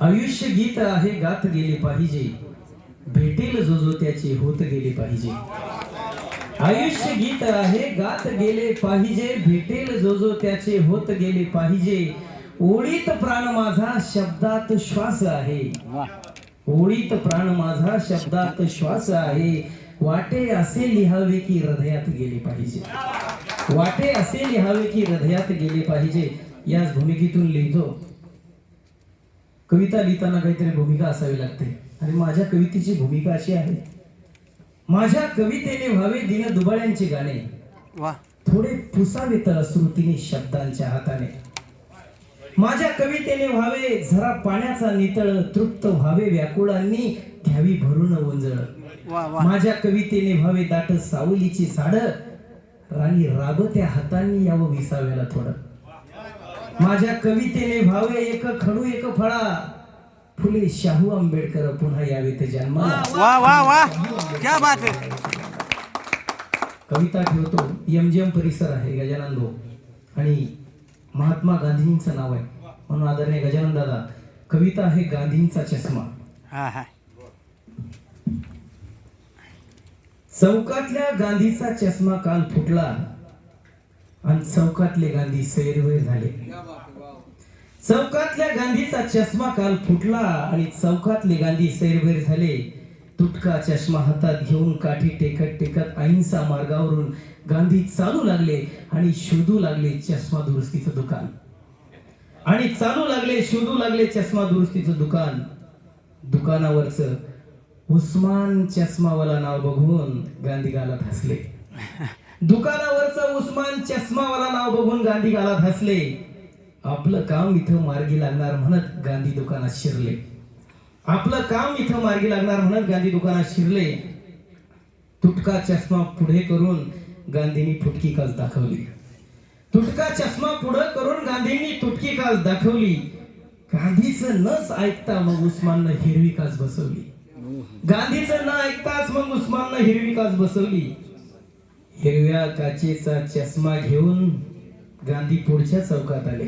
आयुष्य गीत आहे गात गेले पाहिजे. भेटेल जो जो त्याचे होत गेले पाहिजे. आयुष्य गीत आहे गात गेले पाहिजे. भेटेल जो जो त्याचे होत गेले पाहिजे. ओळीत प्राण माझा शब्दात श्वास आहे. ओळीत प्राण माझा शब्दात श्वास आहे. वाटे असे लिहावे की हृदयात गेले पाहिजे. वाटे असे लिहावे की हृदयात गेले पाहिजे. याच भूमिकेतून लिहितो. कविता लिहिताना काहीतरी भूमिका असावी लागते. आणि माझ्या कवितेची भूमिका अशी आहे. माझ्या कवितेने व्हावे दिन दुबाळ्यांचे गाणे. थोडे पुसावेत श्रुतीने शब्दांच्या हाताने. माझ्या कवितेने व्हावे जरा पाण्याचा नितळ तृप्त व्हावे व्याकुळांनी घ्यावी भरून वा. माझ्या कवितेने व्हावे दाट सावलीची झाड. राणी राबत्या हातांनी यावं विसाव्याला थोडं. माझ्या कवितेने व्हावे एक खडू एक फळा. फुले शाहू आंबेडकर पुन्हा यावेत जन्माला. वा वा वा क्या बात है. कविता ठेवतो. एमजीएम परिसर आहे गजानन भाऊ. आणि महात्मा गांधींचं नाव आहे. म्हणून आदरणीय गजानन दादा कविता आहे गांधींचा चष्मा. हा हा. चौकातल्या गांधीचा चष्मा काल फुटला. आणि चौकातले गांधी सैरवैर झाले. चौकातल्या गांधीचा चष्मा काल फुटला आणि चौकातले गांधी सैरवैर झाले. तुटका चष्मा हातात घेऊन काठी टेकत टेकत अहिंसा मार्गावरून गांधी चालू लागले आणि शोधू लागले चष्मा दुरुस्तीचं दुकान. आणि चालू लागले शोधू लागले चष्मा दुरुस्तीचं दुकान. दुकानावरच उस्मान चष्मावाला नाव बघून गांधी गालात हसले. दुकानावरचा उस्मान चष्मावाला नाव बघून गांधी गालात हसले. आपलं काम इथं मार्गी लागणार म्हणत गांधी दुकानात शिरले. आपलं काम इथं मार्गी लागणार म्हणत गांधी दुकानात शिरले. तुटका चष्मा पुढे करून गांधींनी फुटकी काच दाखवली. तुटका चष्मा पुढे करून गांधींनी तुटकी काच दाखवली. गांधीचं नच ऐकता मग उस्माननं हिरवी काच बसवली. गांधीचं न ऐकताच मग उस्माननं हिरवी काच बसवली. हिरव्या काचेचा चष्मा घेऊन गांधी पुढच्या चौकात आले.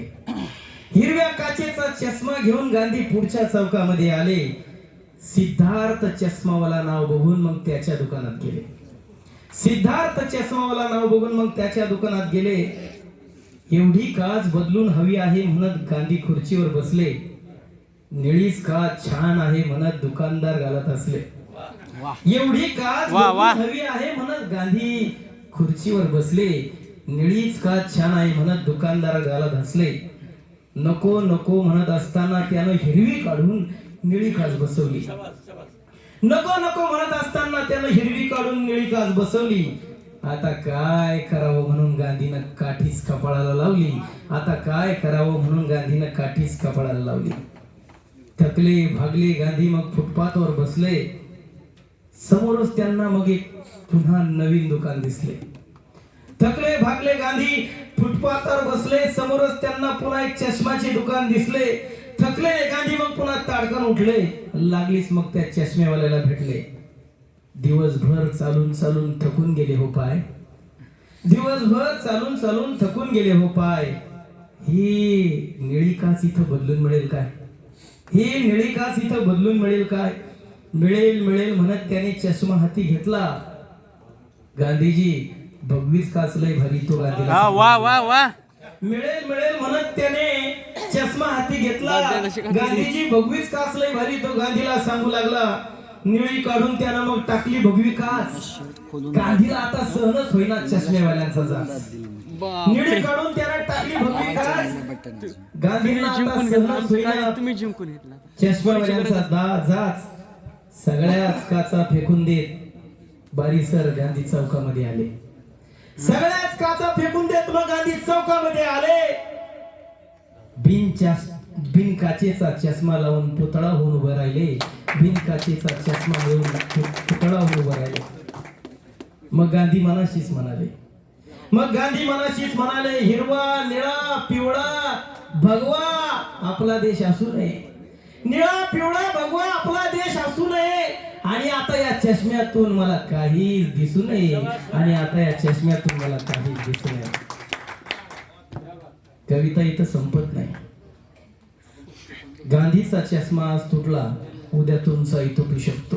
हिरव्या काचेचा चष्मा घेऊन गांधी पुढच्या चौकामध्ये आले. सिद्धार्थ चष्मावाला नाव बघून मग त्याच्या दुकानात गेले. सिद्धार्थ चष्मावाला नाव बघून मग त्याच्या दुकानात गेले. एवढी काच बदलून हवी आहे म्हणत गांधी खुर्चीवर बसले. निळीच काच छान आहे म्हणत दुकानदार घालत असले एवढी काच हवी आहे म्हणत गांधी खुर्चीवर बसले. निळीच काच छान आहे म्हणत दुकानदार घालत हसले नको नको म्हणत असताना त्यानं हिरवी काढून निळी काच बसवली. नको नको म्हणत असताना त्यानं हिरवी काढून निळी काच बसवली. आता काय करावं म्हणून गांधीनं काठीस कपाळाला लावली. आता काय करावं म्हणून गांधीनं काठीस कपाळाला लावली. थकले भागले गांधी मग फुटपाथवर बसले. समोरच त्यांना मग एक पुन्हा नवीन दुकान दिसले. थकले भागले गांधी फुटपाथवर बसले. समोरच त्यांना पुन्हा एक चष्माचे दुकान दिसले. थकले गांधी मग पुन्हा ताडकन उठले. लागलीच मग त्या चष्मेवाल्याला भेटले. दिवसभर चालून चालून थकून गेले हो पाय. दिवसभर चालून चालून थकून गेले हो पाय. ही निळी काच इथं बदलून मिळेल काय? ही निळी काच इथं बदलून मिळेल काय? मिळेल मिळेल म्हणत त्याने चष्मा हाती घेतला. गांधीजी भगवीच काच लय भारी तो गांधीला हा वा वा वा. मिळेल मिळेल म्हणत त्याने चष्मा हाती घेतला. गांधीजी भगवीच काच लय भारी तो गांधीला सांगू लागला. निळी काढून त्यानं मग टाकली भगवी काच गांधीला आता सहनच होईना चष्मेवाल्यांचा जाच निळी काढून त्यानं टाकली भगवी काच गांधींना आता सहनच होईना तुम्ही जिंकून घेतला. चष्मावाल्यांचा दा जाच सगळ्याच काचा फेकून देत. बारीसर गांधी चौकामध्ये आले. सगळ्याच काचा फेकून देत मग गांधी चौकामध्ये आले. बिनच्या चास- बिन काचेचा चष्मा लावून पुतळा होऊन उभं राहिले. बिन काचेचा चष्मा लावून पुतळा होऊन उभं राहिले. मग गांधी मनाशीच म्हणाले. मग गांधी मनाशीच म्हणाले हिरवा निळा पिवळा भगवा आपला देश असू नये निळा पिवळा भगवा आपला देश असू नये आणि आता या चष्म्यातून मला काहीच दिसू नये. आणि आता या चष्म्यातून मला काहीच दिसू नये. कविता इथं संपत नाही. गांधीचा चष्मा आज तुटला उद्या तुमचाही तुटू शकतो.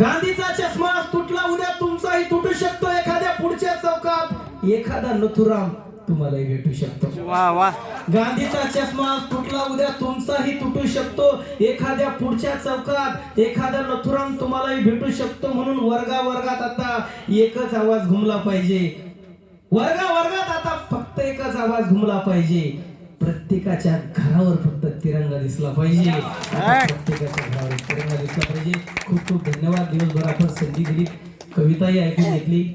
गांधीचा चष्मा आज तुटला उद्या तुमचाही तुटू शकतो. एखाद्या पुढच्या चौकात एखादा नथुराम तुम्हालाही भेटू शकतो. वा वा. गांधीचा चष्मा तुटला उद्या तुमचाही तुटू शकतो. एखाद्या पुढच्या चौकात एखादा नथुराम तुम्हालाही भेटू शकतो म्हणून वर्गा वर्गात आता एकच आवाज घुमला पाहिजे. वर्गा वर्गात आता फक्त एकच आवाज घुमला पाहिजे. प्रत्येकाच्या घरावर फक्त तिरंगा दिसला पाहिजे. प्रत्येकाच्या घरावर तिरंगा दिसला पाहिजे. खूप खूप धन्यवाद. दिवसभर आपण संधी दिली. कविताही ऐकून घेतली.